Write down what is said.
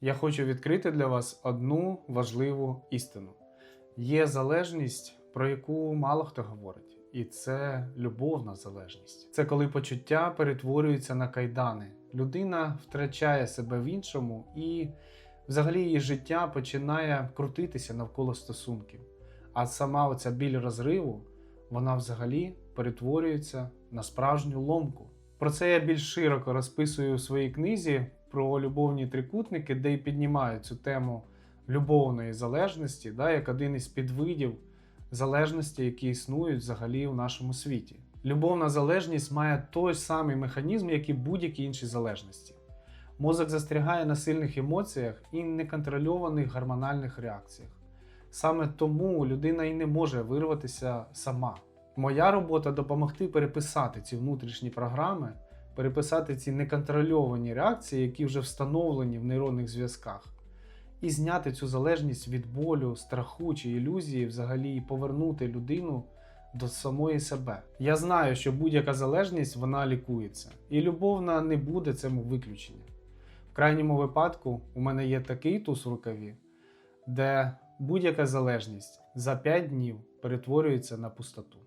Я хочу відкрити для вас одну важливу істину. Є залежність, про яку мало хто говорить, і це любовна залежність. Це коли почуття перетворюються на кайдани. Людина втрачає себе в іншому, і взагалі її життя починає крутитися навколо стосунків. А сама оця біль розриву, вона взагалі перетворюється на справжню ломку. Про це я більш широко розписую у своїй книзі про любовні трикутники, де й піднімаю цю тему любовної залежності, да, як один із підвидів залежності, які існують взагалі у нашому світі. Любовна залежність має той самий механізм, як і будь-які інші залежності. Мозок застрягає на сильних емоціях і неконтрольованих гормональних реакціях. Саме тому людина і не може вирватися сама. Моя робота допомогти переписати ці внутрішні програми, переписати ці неконтрольовані реакції, які вже встановлені в нейронних зв'язках, і зняти цю залежність від болю, страху чи ілюзії, взагалі, і повернути людину до самої себе. Я знаю, що будь-яка залежність вона лікується, і любовна не буде цьому виключення. В крайньому випадку, у мене є такий туз в рукаві, де будь-яка залежність за 5 днів перетворюється на пустоту.